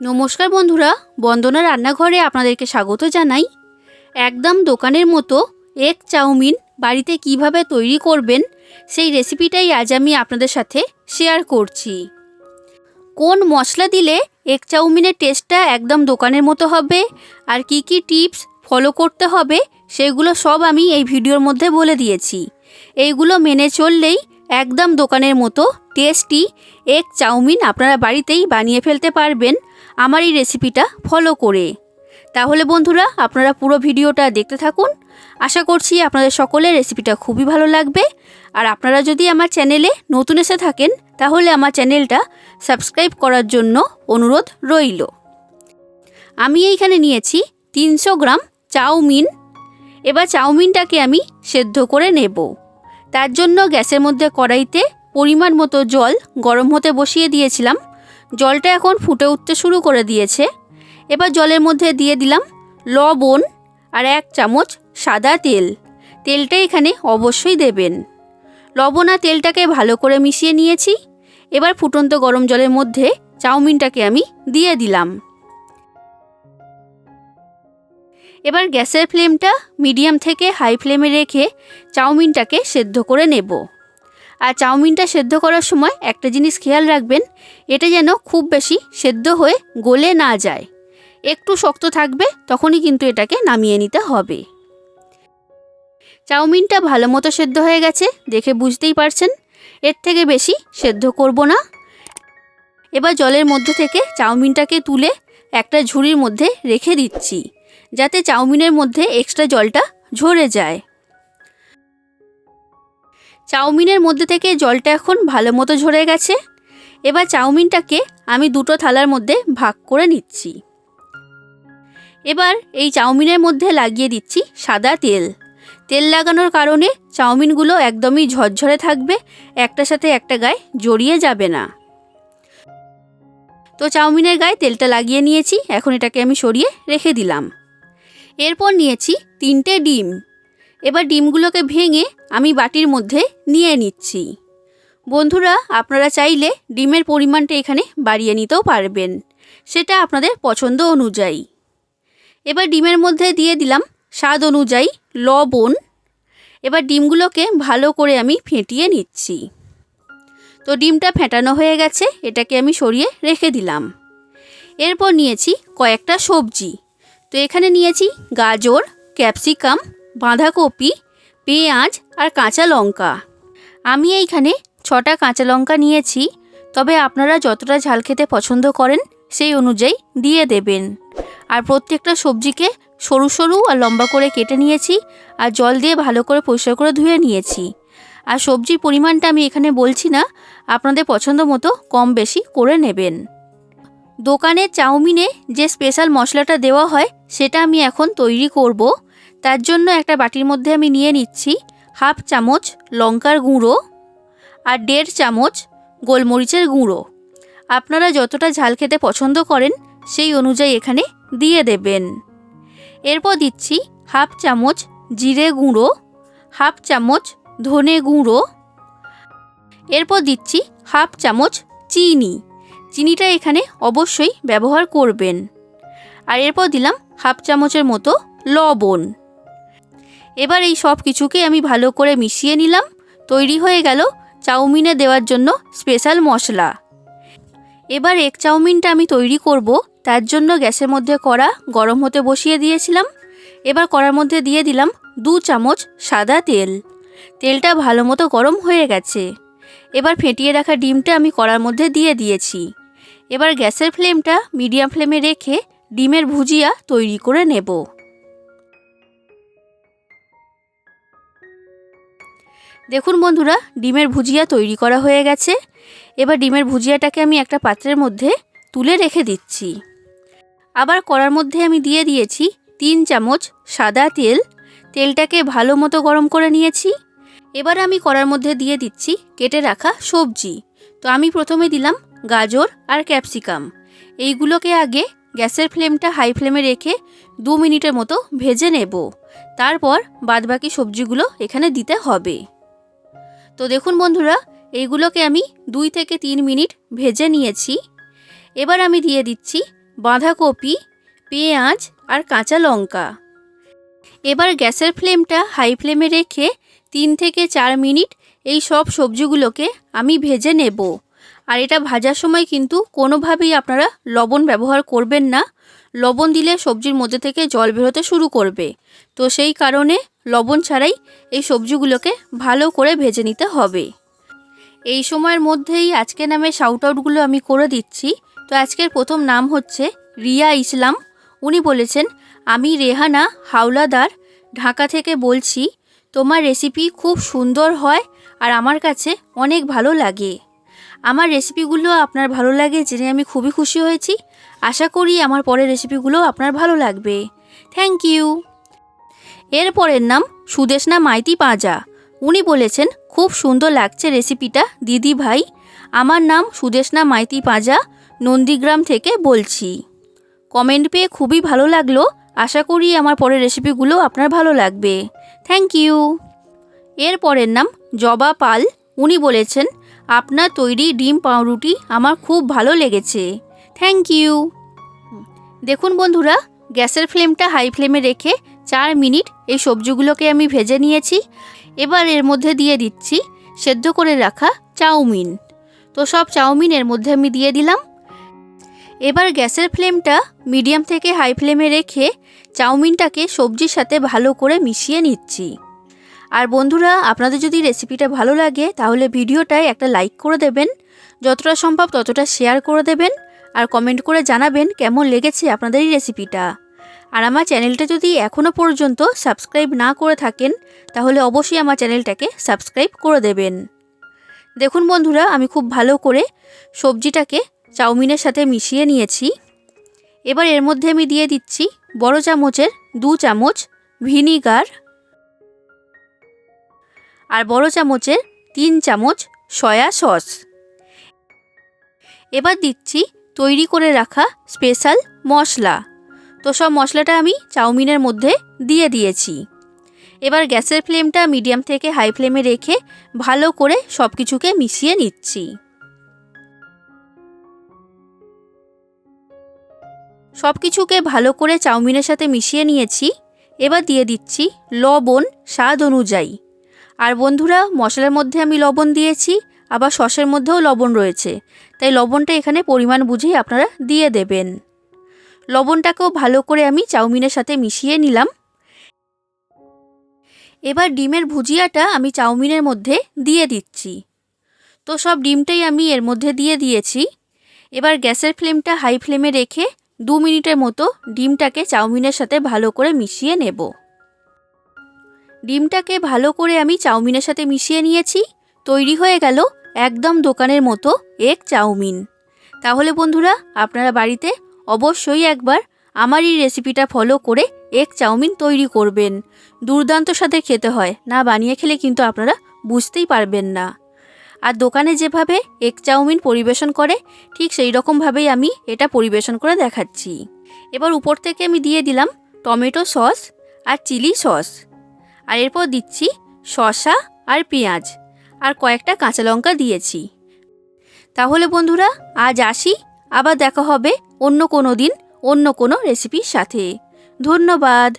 নমস্কার বন্ধুরা, বন্দনা রান্নাঘরে আপনাদেরকে স্বাগত জানাই। একদম দোকানের মতো এগ চাউমিন বাড়িতে কীভাবে তৈরি করবেন, সেই রেসিপিটাই আজ আমি আপনাদের সাথে শেয়ার করছি। কোন মশলা দিলে এগ চাউমিনের টেস্টটা একদম দোকানের মতো হবে, আর কি কি টিপস ফলো করতে হবে, সেগুলো সব আমি এই ভিডিওর মধ্যে বলে দিয়েছি। এইগুলো মেনে চললেই একদম দোকানের মতো টেস্টি এগ চাউমিন আপনারা বাড়িতেই বানিয়ে ফেলতে পারবেন। আমার এই রেসিপিটা ফলো করে। তাহলে বন্ধুরা, আপনারা পুরো ভিডিওটা দেখতে থাকুন। আশা করছি আপনাদের সকলের রেসিপিটা খুবই ভালো লাগবে। আর আপনারা যদি আমার চ্যানেলে নতুন এসে থাকেন, তাহলে আমার চ্যানেলটা সাবস্ক্রাইব করার জন্য অনুরোধ রইল। আমি এইখানে নিয়েছি তিনশো গ্রাম চাউমিন। এবার চাউমিনটাকে আমি সেদ্ধ করে নেব। তার জন্য গ্যাসের মধ্যে কড়াইতে পরিমাণ মতো জল গরম হতে বসিয়ে দিয়েছিলাম। জলটা এখন ফুটে উঠতে শুরু করে দিয়েছে। এবার জলের মধ্যে দিয়ে দিলাম লবণ আর এক চামচ সাদা তেল। তেলটা এখানে অবশ্যই দেবেন। লবণ আর তেলটাকে ভালো করে মিশিয়ে নিয়েছি। এবার ফুটন্ত গরম জলের মধ্যে চাউমিনটাকে আমি দিয়ে দিলাম। এবার গ্যাসের ফ্লেমটা মিডিয়াম থেকে হাই ফ্লেমে রেখে চাউমিনটাকে সেদ্ধ করে নেব। আর চাউমিনটা সেদ্ধ করার সময় একটা জিনিস খেয়াল রাখবেন, এটা যেন খুব বেশি সেদ্ধ হয়ে গলে না যায়। একটু শক্ত থাকবে, তখনই কিন্তু এটাকে নামিয়ে নিতে হবে। চাউমিনটা ভালো মতো সেদ্ধ হয়ে গেছে, দেখে বুঝতেই পারছেন। এর থেকে বেশি সেদ্ধ করব না। এবার জলের মধ্যে থেকে চাউমিনটাকে তুলে একটা ঝুড়ির মধ্যে রেখে দিচ্ছি, যাতে চাউমিনের মধ্যে এক্সট্রা জলটা ঝরে যায়। চাউমিনের মধ্যে থেকে জলটা এখন ভালো মতো ঝরে গেছে। এবার চাউমিনটাকে আমি দুটো থালার মধ্যে ভাগ করে নিচ্ছি। এবার এই চাউমিনের মধ্যে লাগিয়ে দিচ্ছি সাদা তেল। তেল লাগানোর কারণে চাউমিনগুলো একদমই ঝরঝরে থাকবে একটার সাথে একটা গায়ে জড়িয়ে যাবে না। তো চাউমিনের গায়ে তেলটা লাগিয়ে নিয়েছি, এখন এটাকে আমি সরিয়ে রেখে দিলাম। এরপর নিয়েছি তিনটে ডিম। এবার ডিমগুলোকে ভেঙে আমি বাটির মধ্যে নিয়ে নিচ্ছি। বন্ধুরা, আপনারা চাইলে ডিমের পরিমাণটা এখানে বাড়িয়ে নিতেও পারবেন। সেটা আপনাদের পছন্দ অনুযায়ী। এবার ডিমের মধ্যে দিয়ে দিলাম স্বাদ অনুযায়ী লবণ। এবার ডিমগুলোকে ভালো করে আমি ফেটিয়ে নিচ্ছি। তো ডিমটা ফেটানো হয়ে গেছে, এটাকে আমি সরিয়ে রেখে দিলাম। এরপর নিয়েছি কয়েকটা সবজি। তো এখানে নিয়েছি গাজর, ক্যাপসিকাম বাঁধাকপি, পেঁয়াজ আর কাঁচা লঙ্কা। আমি এইখানে ছটা কাঁচা লঙ্কা নিয়েছি, তবে আপনারা যতটা ঝাল খেতে পছন্দ করেন সেই অনুযায়ী দিয়ে দেবেন। আর প্রত্যেকটা সবজিকে সরু সরু আর লম্বা করে কেটে নিয়েছি আর জল দিয়ে ভালো করে পরিষ্কার করে ধুয়ে নিয়েছি। আর সবজির পরিমাণটা আমি এখানে বলছি না, আপনাদের পছন্দ মতো কম বেশি করে নেবেন। দোকানে চাউমিনে যে স্পেশাল মশলাটা দেওয়া হয়, সেটা আমি এখন তৈরি করব। তার জন্য একটা বাটির মধ্যে আমি নিয়ে নিচ্ছি হাফ চামচ লঙ্কার গুঁড়ো আর দেড় চামচ গোলমরিচের গুঁড়ো। আপনারা যতটা ঝাল খেতে পছন্দ করেন সেই অনুযায়ী এখানে দিয়ে দেবেন। এরপর দিচ্ছি হাফ চামচ জিরে গুঁড়ো, হাফ চামচ ধনে গুঁড়ো। এরপর দিচ্ছি হাফ চামচ চিনি। চিনিটা এখানে অবশ্যই ব্যবহার করবেন। আর এরপর দিলাম হাফ চামচের মতো লবণ। এবার এই সব কিছুকে আমি ভালো করে মিশিয়ে নিলাম। তৈরি হয়ে গেল চাউমিনে দেওয়ার জন্য স্পেশাল মশলা। এবার এক চাউমিনটা আমি তৈরি করব। তার জন্য গ্যাসের মধ্যে কড়া গরম হতে বসিয়ে দিয়েছিলাম। এবার কড়ার মধ্যে দিয়ে দিলাম দু চামচ সাদা তেল। তেলটা ভালো মতো গরম হয়ে গেছে। এবার ফেটিয়ে রাখা ডিমটা আমি কড়ার মধ্যে দিয়ে দিয়েছি। এবার গ্যাসের ফ্লেমটা মিডিয়াম ফ্লেমে রেখে ডিমের ভুজিয়া তৈরি করে নেব। দেখুন বন্ধুরা, ডিমের ভুজিয়া তৈরি করা হয়ে গেছে। এবার ডিমের ভুজিয়াটাকে আমি একটা পাত্রের মধ্যে তুলে রেখে দিচ্ছি। আবার কড়ার মধ্যে আমি দিয়ে দিয়েছি তিন চামচ সাদা তেল। তেলটাকে ভালো মতো গরম করে নিয়েছি। এবার আমি কড়ার মধ্যে দিয়ে দিচ্ছি কেটে রাখা সবজি। তো আমি প্রথমে দিলাম গাজর আর ক্যাপসিকাম। এইগুলোকে আগে গ্যাসের ফ্লেমটা হাই ফ্লেমে রেখে দু মিনিটের মতো ভেজে নেব। তারপর বাদবাকি সবজিগুলো এখানে দিতে হবে। তো দেখুন বন্ধুরা, এইগুলোকে আমি দুই থেকে তিন মিনিট ভেজে নিয়েছি। এবার আমি দিয়ে দিচ্ছি বাঁধাকপি, পেঁয়াজ আর কাঁচা লঙ্কা। এবার গ্যাসের ফ্লেমটা হাই ফ্লেমে রেখে তিন থেকে চার মিনিট এই সব সবজিগুলোকে আমি ভেজে নেব। আর এটা ভাজার সময় কিন্তু কোনোভাবেই আপনারা লবণ ব্যবহার করবেন না। লবণ দিলে সবজির মধ্যে থেকে জল বেরোতে শুরু করবে। তো সেই কারণে লবণ ছাড়াই এই সবজিগুলোকে ভালো করে ভেজে নিতে হবে। এই সময়ের মধ্যেই আজকে নামে শাউট আউটগুলো আমি করে দিচ্ছি। তো আজকের প্রথম নাম হচ্ছে রিয়া ইসলাম। উনি বলেছেন, আমি রেহানা হাওলাদার, ঢাকা থেকে বলছি, তোমার রেসিপি খুব সুন্দর হয় আর আমার কাছে অনেক ভালো লাগে। আমার রেসিপিগুলো আপনার ভালো লাগে জেনে আমি খুবই খুশি হয়েছি। আশা করি আমার পরের রেসিপিগুলো আপনার ভালো লাগবে। থ্যাংক ইউ এর পরের নাম সুদেশনা মাইতি পাঁজা। উনি বলেছেন, খুব সুন্দর লাগছে রেসিপিটা দিদি ভাই। আমার নাম সুদেশনা মাইতি পাঁজা, নন্দীগ্রাম থেকে বলছি। কমেন্ট পেয়ে খুবই ভালো লাগল। আশা করি আমার পরের রেসিপিগুলো আপনার ভালো লাগবে। থ্যাংক ইউ এর পরের নাম জবা পাল। উনি বলেছেন আপনার তৈরি ডিম পাউরুটি আমার খুব ভালো লেগেছে। থ্যাংক ইউ দেখুন বন্ধুরা, গ্যাসের ফ্লেমটা হাই ফ্লেমে রেখে চার মিনিট এই সবজিগুলোকে আমি ভেজে নিয়েছি। এবার এর মধ্যে দিয়ে দিচ্ছি সেদ্ধ করে রাখা চাউমিন। তো সব চাউমিন এর মধ্যে আমি দিয়ে দিলাম। এবার গ্যাসের ফ্লেমটা মিডিয়াম থেকে হাই ফ্লেমে রেখে চাউমিনটাকে সবজির সাথে ভালো করে মিশিয়ে নিচ্ছি। আর বন্ধুরা, আপনাদের যদি রেসিপিটা ভালো লাগে, তাহলে ভিডিওটায় একটা লাইক করে দেবেন। যতটা সম্ভব ততটা শেয়ার করে দেবেন আর কমেন্ট করে জানাবেন কেমন লেগেছে আপনাদের এই রেসিপিটা আর আমার চ্যানেলটা যদি এখনও পর্যন্ত সাবস্ক্রাইব না করে থাকেন, তাহলে অবশ্যই আমার চ্যানেলটাকে সাবস্ক্রাইব করে দেবেন। দেখুন বন্ধুরা, আমি খুব ভালো করে সবজিটাকে চাউমিনের সাথে মিশিয়ে নিয়েছি। এবার এর মধ্যে আমি দিয়ে দিচ্ছি বড় চামচের দু চামচ ভিনিগার। আর বড় চামচের তিন চামচ সয়া সস। এবার দিচ্ছি তৈরি করে রাখা স্পেশাল মশলা। তো সব মশলাটা আমি চাউমিনের মধ্যে দিয়ে দিয়েছি। এবার গ্যাসের ফ্লেমটা মিডিয়াম থেকে হাই ফ্লেমে রেখে ভালো করে সব কিছুকে মিশিয়ে নিচ্ছি। সব কিছুকে ভালো করে চাউমিনের সাথে মিশিয়ে নিয়েছি। এবার দিয়ে দিচ্ছি লবণ স্বাদ অনুযায়ী। আর বন্ধুরা, মশলার মধ্যে আমি লবণ দিয়েছি, আবার সসের মধ্যেও লবণ রয়েছে। তাই লবণটা এখানে পরিমাণ বুঝেই আপনারা দিয়ে দেবেন। লবণটাকেও ভালো করে আমি চাউমিনের সাথে মিশিয়ে নিলাম। এবার ডিমের ভুজিয়াটা আমি চাউমিনের মধ্যে দিয়ে দিচ্ছি। তো সব ডিমটাই আমি এর মধ্যে দিয়ে দিয়েছি। এবার গ্যাসের ফ্লেমটা হাই ফ্লেমে রেখে দু মিনিটের মতো ডিমটাকে চাউমিনের সাথে ভালো করে মিশিয়ে নেব। ডিমটাকে ভালো করে আমি চাউমিনের সাথে মিশিয়ে নিয়েছি। তৈরি হয়ে গেল একদম দোকানের মতো এগ চাউমিন। তাহলে বন্ধুরা, আপনারা বাড়িতে অবশ্যই একবার আমার এই রেসিপিটা ফলো করে এগ চাউমিন তৈরি করবেন। দুর্দান্ত সাথে খেতে হয়, না বানিয়ে খেলে কিন্তু আপনারা বুঝতেই পারবেন না। আর দোকানে যেভাবে এগ চাউমিন পরিবেশন করে, ঠিক সেই রকমভাবেই আমি এটা পরিবেশন করে দেখাচ্ছি। এবার উপর থেকে আমি দিয়ে দিলাম টমেটো সস আর চিলি সস। আর এরপর দিচ্ছি শসা আর পেঁয়াজ আর কয়েকটা কাঁচা লঙ্কা দিয়েছি। তাহলে বন্ধুরা, আজ আসি। আবার দেখা হবে অন্য কোনো দিন, অন্য কোনো রেসিপির সাথে। ধন্যবাদ।